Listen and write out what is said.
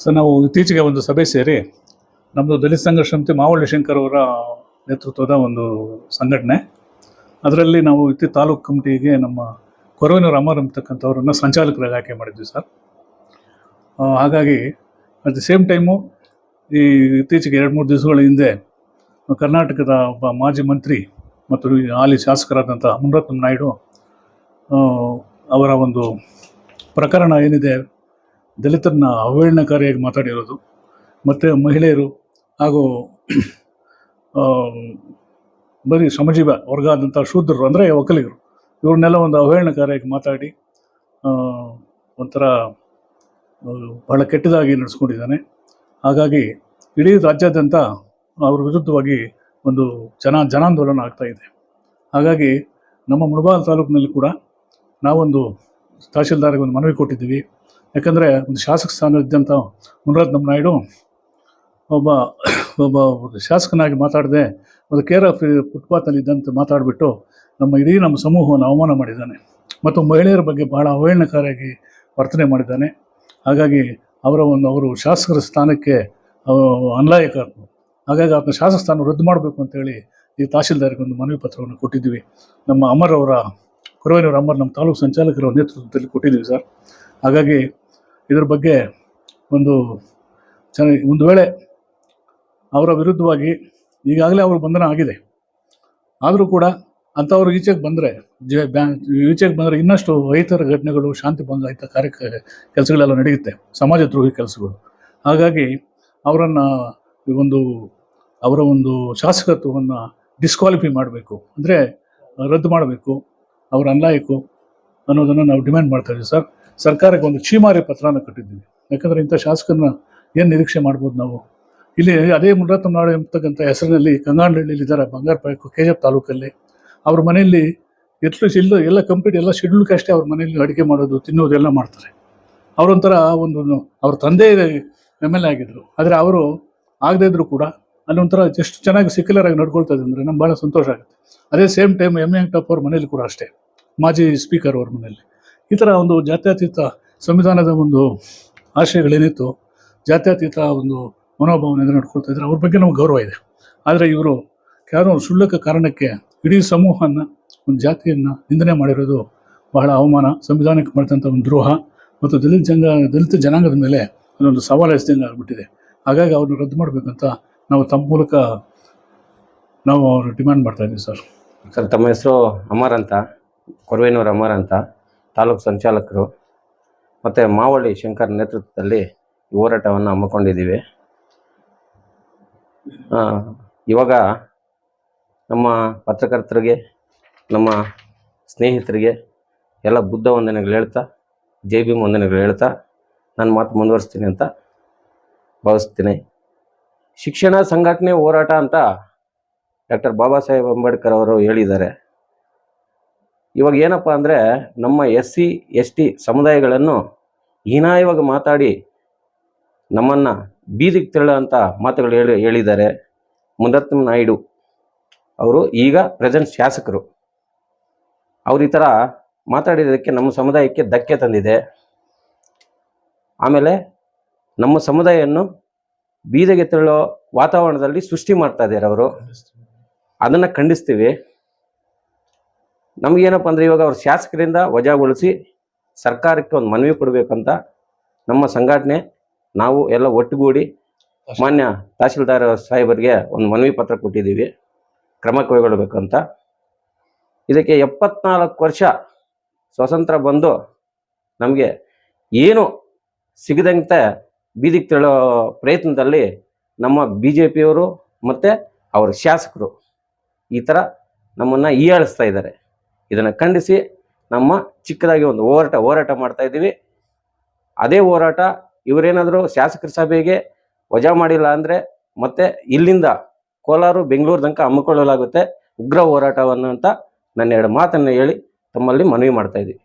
So ನಾವು ಇತ್ತೀಚೆಗೆ ಒಂದು ಸಭೆ ಸೇರಿ ನಮ್ಮದು ದಲಿತ ಸಂಘರ್ಷ ಸಮಿತಿ ಮಾವಳ್ಳಿ ಶಂಕರ್ ಅವರ ನೇತೃತ್ವದ ಒಂದು ಸಂಘಟನೆ. ಅದರಲ್ಲಿ ನಾವು ಇತ್ತಿ ತಾಲೂಕು ಕಮಿಟಿಗೆ ನಮ್ಮ ಕೊರವಿನ ರಾಮರ್ ಅಂತಕ್ಕಂಥವ್ರನ್ನ ಸಂಚಾಲಕರಾಗಿ ಆಯ್ಕೆ ಮಾಡಿದ್ವಿ ಸರ್. ಹಾಗಾಗಿ ಅಟ್ ದಿ ಸೇಮ್ ಟೈಮು ಈ ಇತ್ತೀಚೆಗೆ ಎರಡು ಮೂರು ದಿವಸಗಳ ಹಿಂದೆ ಕರ್ನಾಟಕದ ಒಬ್ಬ ಮಾಜಿ ಮಂತ್ರಿ ಮತ್ತು ಹಾಲಿ ಶಾಸಕರಾದಂಥ ಮುನರತ್ನ ನಾಯ್ಡು ಅವರ ಒಂದು ಪ್ರಕರಣ ಏನಿದೆ ದಲಿತರನ್ನ ಅವಹೇಳನಕಾರಿಯಾಗಿ ಮಾತಾಡಿರೋದು. ಮತ್ತು ಮಹಿಳೆಯರು ಹಾಗೂ ಬರೀ ಶ್ರಮಜೀವ ವರ್ಗ ಆದಂಥ ಶೂದ್ರರು ಅಂದರೆ ಒಕ್ಕಲಿಗರು. ಇವ್ರನ್ನೆಲ್ಲ ಒಂದು ಅವಹೇಳನಕಾರಿಯಾಗಿ ಮಾತಾಡಿ ಒಂಥರ ಬಹಳ ಕೆಟ್ಟದಾಗಿ ನಡೆಸ್ಕೊಂಡಿದ್ದಾನೆ. ಹಾಗಾಗಿ ಇಡೀ ರಾಜ್ಯಾದ್ಯಂತ ಅವ್ರ ವಿರುದ್ಧವಾಗಿ ಒಂದು ಜನ, ಜನಾಂದೋಲನ ಆಗ್ತಾ ಇದೆ. ಹಾಗಾಗಿ ನಮ್ಮ ಮುಳಬಾಲ್ ತಾಲೂಕಿನಲ್ಲಿ ಕೂಡ ನಾವೊಂದು ತಹಶೀಲ್ದಾರ್ಗೆ ಒಂದು ಮನವಿ ಕೊಟ್ಟಿದ್ದೀವಿ. ಯಾಕಂದರೆ ಒಂದು ಶಾಸಕ ಸ್ಥಾನ ಇದ್ದಂಥ ಮುನರತ್ನಂ ನಾಯ್ಡು ಒಬ್ಬ ಒಬ್ಬ ಶಾಸಕನಾಗಿ ಮಾತಾಡದೆ ಒಂದು ಕೇರ್ ಫುಟ್ಪಾತಲ್ಲಿ ಇದ್ದಂತ ಮಾತಾಡಿಬಿಟ್ಟು ನಮ್ಮ ಇಡೀ ನಮ್ಮ ಸಮೂಹವನ್ನು ಅವಮಾನ ಮಾಡಿದ್ದಾನೆ. ಮತ್ತು ಮಹಿಳೆಯರ ಬಗ್ಗೆ ಬಹಳ ಅವಹೇಳನಕಾರಿಯಾಗಿ ವರ್ತನೆ ಮಾಡಿದ್ದಾನೆ. ಹಾಗಾಗಿ ಅವರ ಒಂದು, ಅವರು ಶಾಸಕರ ಸ್ಥಾನಕ್ಕೆ ಅನ್ಲಾಯಕ ಹಾಗಾಗಿ ಆತನ ಶಾಸಕ ಸ್ಥಾನ ರದ್ದು ಮಾಡಬೇಕು ಅಂತೇಳಿ ಈ ತಹಶೀಲ್ದಾರ್ಗೆ ಒಂದು ಮನವಿ ಪತ್ರವನ್ನು ಕೊಟ್ಟಿದ್ದೀವಿ. ನಮ್ಮ ಅಮರ್ ಅವರ, ಕುರುವನೂರು ಅಮರ್ ನಮ್ಮ ತಾಲೂಕು ಸಂಚಾಲಕರ ನೇತೃತ್ವದಲ್ಲಿ ಕೊಟ್ಟಿದ್ದೀವಿ ಸರ್. ಹಾಗಾಗಿ ಇದ್ರ ಬಗ್ಗೆ ಒಂದು ಚೆನ್ನಾಗಿ ಒಂದು ವೇಳೆ ಅವರ ವಿರುದ್ಧವಾಗಿ ಈಗಾಗಲೇ ಅವರು ಬಂಧನ ಆಗಿದೆ. ಆದರೂ ಕೂಡ ಅಂಥವ್ರು ಈಚೆಗೆ ಬಂದರೆ ಜ, ಬ್ಯಾ, ಈಚೆಗೆ ಬಂದರೆ ಇನ್ನಷ್ಟು ರೈತರ ಘಟನೆಗಳು, ಶಾಂತಿ ಭಂಗ ಆಯ್ತ ಕಾರ್ಯ ಕೆಲಸಗಳೆಲ್ಲ ನಡೆಯುತ್ತೆ. ಸಮಾಜ ದ್ರೋಹಿ ಕೆಲಸಗಳು. ಹಾಗಾಗಿ ಅವರನ್ನು ಒಂದು, ಅವರ ಒಂದು ಶಾಸಕತ್ವವನ್ನು ಡಿಸ್ಕ್ವಾಲಿಫೈ ಮಾಡಬೇಕು. ಅಂದರೆ ರದ್ದು ಮಾಡಬೇಕು. ಅವರ ಅನ್ಲಾಯಕು ಅನ್ನೋದನ್ನು ನಾವು ಡಿಮ್ಯಾಂಡ್ ಮಾಡ್ತಾ ಇದ್ದೀವಿ ಸರ್. ಸರ್ಕಾರಕ್ಕೆ ಒಂದು ಛೀಮಾರಿ ಪತ್ರನ ಕಟ್ಟಿದ್ದೀವಿ. ಯಾಕಂದರೆ ಇಂಥ ಶಾಸಕರನ್ನ ಏನು ನಿರೀಕ್ಷೆ ಮಾಡ್ಬೋದು ನಾವು? ಇಲ್ಲಿ ಅದೇ ನಾಡು ಎಂಬತಕ್ಕಂಥ ಹೆಸರಿನಲ್ಲಿ ಕಂಗಾನಹಳ್ಳಿಯಲ್ಲಿ ಇದ್ದಾರೆ ಬಂಗಾರಪಾಳ್ಯ ಕೆ ಎಫ್ ತಾಲೂಕಲ್ಲಿ. ಅವ್ರ ಮನೆಯಲ್ಲಿ ಎತ್ಲು ಇಲ್ಲ ಎಲ್ಲ ಕಂಪ್ಲೀಟ್ ಎಲ್ಲ ಶೆಡ್ಯೂಲ್ ಅಷ್ಟೇ ಅವ್ರ ಮನೆಯಲ್ಲಿ ಅಡುಗೆ ಮಾಡೋದು, ತಿನ್ನೋದು ಎಲ್ಲ ಮಾಡ್ತಾರೆ. ಅವರೊಂಥರ ಒಂದು ಅವ್ರ ತಂದೆ ಎಂ ಎಲ್ ಎ ಆಗಿದ್ರು. ಆದರೆ ಅವರು ಆಗದೇ ಇದ್ರು ಕೂಡ ಅಲ್ಲಿ ಒಂಥರ ಎಷ್ಟು ಚೆನ್ನಾಗಿ ಸಿಕ್ಯುಲರ್ ಆಗಿ ನಡ್ಕೊಳ್ತಾ ಇದ್ದಾರೆ ಅಂದರೆ ನಮ್ಗೆ ಭಾಳ ಸಂತೋಷ ಆಗುತ್ತೆ. ಅದೇ ಸೇಮ್ ಟೈಮ್ ಎಂ ಟಾಪ್ ಅವ್ರ ಮನೇಲಿ ಕೂಡ ಅಷ್ಟೇ. ಮಾಜಿ ಸ್ಪೀಕರ್ ಅವ್ರ ಮನೆಯಲ್ಲಿ. ಈ ಥರ ಒಂದು ಜಾತ್ಯತೀತ ಸಂವಿಧಾನದ ಒಂದು ಆಶಯಗಳೇನಿತ್ತು, ಜಾತ್ಯತೀತ ಒಂದು ಮನೋಭಾವನೆ ನಡ್ಕೊಳ್ತಾ ಇದ್ದಾರೆ ಅವ್ರ ಬಗ್ಗೆ ನಮ್ಗೆ ಗೌರವ ಇದೆ. ಆದರೆ ಇವರು ಯಾರೋ ಸುಳ್ಳಕ ಕಾರಣಕ್ಕೆ ಇಡೀ ಸಮೂಹನ ಒಂದು ಜಾತಿಯನ್ನು ನಿಂದನೆ ಮಾಡಿರೋದು ಬಹಳ ಅವಮಾನ, ಸಂವಿಧಾನಕ್ಕೆ ಮಾಡಿದಂಥ ಒಂದು ದ್ರೋಹ ಮತ್ತು ದಲಿತ ಜಂಗ, ದಲಿತ ಜನಾಂಗದ ಮೇಲೆ ಅದೊಂದು ಸವಾಲು ಎಸ್ದಂಗೆ ಆಗಿಬಿಟ್ಟಿದೆ. ಹಾಗಾಗಿ ಅವ್ರನ್ನ ರದ್ದು ಮಾಡಬೇಕಂತ ನಾವು ತಮ್ಮ ಮೂಲಕ ನಾವು ಅವ್ರು ಡಿಮ್ಯಾಂಡ್ ಮಾಡ್ತಾ ಇದ್ದೀವಿ ಸರ್. ಸರ್, ತಮ್ಮ ಹೆಸರು ಅಮರ್ ಅಂತ, ಕೊರವೇನೂರು ಅಮರ್ ಅಂತ. ತಾಲೂಕು ಸಂಚಾಲಕರು ಮತ್ತು ಮಾವಳ್ಳಿ ಶಂಕರ್ ನೇತೃತ್ವದಲ್ಲಿ ಹೋರಾಟವನ್ನು ಹಮ್ಮಿಕೊಂಡಿದ್ದೀವಿ. ಇವಾಗ ನಮ್ಮ ಪತ್ರಕರ್ತರಿಗೆ, ನಮ್ಮ ಸ್ನೇಹಿತರಿಗೆ ಎಲ್ಲ ಬುದ್ಧ ವಂದನೆಗಳು ಹೇಳ್ತಾ, ಜೈ ಭೀಮ್ ವಂದನೆಗಳು ಹೇಳ್ತಾ ನಾನು ಮಾತು ಮುಂದುವರಿಸ್ತೀನಿ ಅಂತ ಭಾವಿಸ್ತೀನಿ. ಶಿಕ್ಷಣ ಸಂಘಟನೆ ಹೋರಾಟ ಅಂತ ಡಾಕ್ಟರ್ ಬಾಬಾ ಸಾಹೇಬ್ ಅಂಬೇಡ್ಕರ್ ಅವರು ಹೇಳಿದ್ದಾರೆ. ಇವಾಗ ಏನಪ್ಪ ಅಂದರೆ ನಮ್ಮ ಎಸ್ ಸಿ, ಎಸ್ ಟಿ ಸಮುದಾಯಗಳನ್ನು ಹೀನಾಯವಾಗಿ ಮಾತಾಡಿ ನಮ್ಮನ್ನು ಬೀದಿಗೆ ತೆರಳೋ ಅಂತ ಮಾತುಗಳು ಹೇಳಿ ಹೇಳಿದ್ದಾರೆ. ಮುನರತ್ನ ನಾಯ್ಡು ಅವರು ಈಗ ಪ್ರೆಸೆಂಟ್ ಶಾಸಕರು. ಅವ್ರು ಈ ಥರ ಮಾತಾಡಿದ್ದಕ್ಕೆ ನಮ್ಮ ಸಮುದಾಯಕ್ಕೆ ಧಕ್ಕೆ ತಂದಿದೆ. ಆಮೇಲೆ ನಮ್ಮ ಸಮುದಾಯವನ್ನು ಬೀದಿಗೆ ತೆರಳೋ ವಾತಾವರಣದಲ್ಲಿ ಸೃಷ್ಟಿ ಮಾಡ್ತಾ ಇದ್ದಾರೆ ಅವರು. ಅದನ್ನು ಖಂಡಿಸ್ತೀವಿ. ನಮಗೇನಪ್ಪ ಅಂದರೆ ಇವಾಗ ಅವ್ರ ಶಾಸಕರಿಂದ ವಜಾಗೊಳಿಸಿ ಸರ್ಕಾರಕ್ಕೆ ಒಂದು ಮನವಿ ಕೊಡಬೇಕಂತ ನಮ್ಮ ಸಂಘಟನೆ ನಾವು ಎಲ್ಲ ಒಟ್ಟುಗೂಡಿ ಮಾನ್ಯ ತಹಶೀಲ್ದಾರ್ ಸಾಹೇಬರಿಗೆ ಒಂದು ಮನವಿ ಪತ್ರ ಕೊಟ್ಟಿದ್ದೀವಿ. ಕ್ರಮ ಕೈಗೊಳ್ಳಬೇಕಂತ. ಇದಕ್ಕೆ ಎಪ್ಪತ್ನಾಲ್ಕು ವರ್ಷ ಸ್ವತಂತ್ರ ಬಂದು ನಮಗೆ ಏನು ಸಿಗದಂತೆ ಬೀದಿಗೆ ತೆರಳೋ ಪ್ರಯತ್ನದಲ್ಲಿ ನಮ್ಮ ಬಿ ಜೆ ಪಿಯವರು ಮತ್ತು ಅವರ ಶಾಸಕರು ಈ ಥರ ನಮ್ಮನ್ನು ಹೀಯಾಳಿಸ್ತಾ ಇದ್ದಾರೆ. ಇದನ್ನು ಖಂಡಿಸಿ ನಮ್ಮ ಚಿಕ್ಕದಾಗಿ ಒಂದು ಹೋರಾಟ ಹೋರಾಟ ಮಾಡ್ತಾ ಇದ್ದೀವಿ. ಅದೇ ಹೋರಾಟ ಇವರೇನಾದರೂ ಶಾಸಕರ ಸಭೆಗೆ ವಜಾ ಮಾಡಿಲ್ಲ ಅಂದರೆ ಮತ್ತೆ ಇಲ್ಲಿಂದ ಕೋಲಾರ, ಬೆಂಗಳೂರು ತನಕ ಹಮ್ಮಿಕೊಳ್ಳಲಾಗುತ್ತೆ ಉಗ್ರ ಹೋರಾಟವನ್ನು ಅಂತ ನನ್ನ ಎರಡು ಮಾತನ್ನು ಹೇಳಿ ತಮ್ಮಲ್ಲಿ ಮನವಿ ಮಾಡ್ತಾ ಇದ್ದೀವಿ